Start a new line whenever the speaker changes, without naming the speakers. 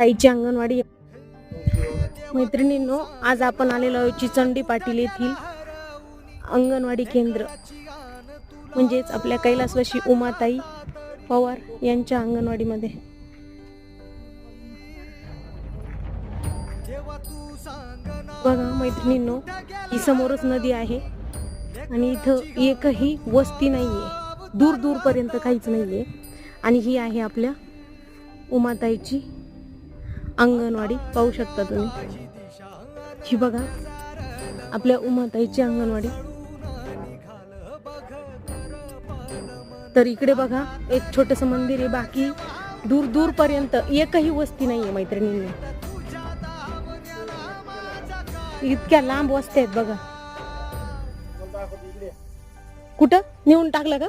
ताईची अंगणवाडी. मैत्रिणींनो आज आपण आलेलो आहोत चिचंडी पाटील येथील अंगणवाडी केंद्र. म्हणजेच आपल्या कैलासवाशी उमाताई पवार यांच्या अंगणवाडीमध्ये. बघा मैत्रिणींनो ही समोरच नदी आहे आणि इथं एकही वस्ती नाहीये. दूर दूर पर्यंत काहीच नाहीये. आणि ही आहे आपल्या उमाताईची अंगणवाडी पाहू शकता तुम्ही. ही बघा आपल्या उमाताईची अंगणवाडी. तर इकडे बघा एक छोटस मंदिर आहे बाकी दूर दूर पर्यंत एकही वस्ती नाहीये मैत्रिणींनी. इतक्या लांब वस्त्या आहेत बघा. कुठं? नेऊन टाकलं का?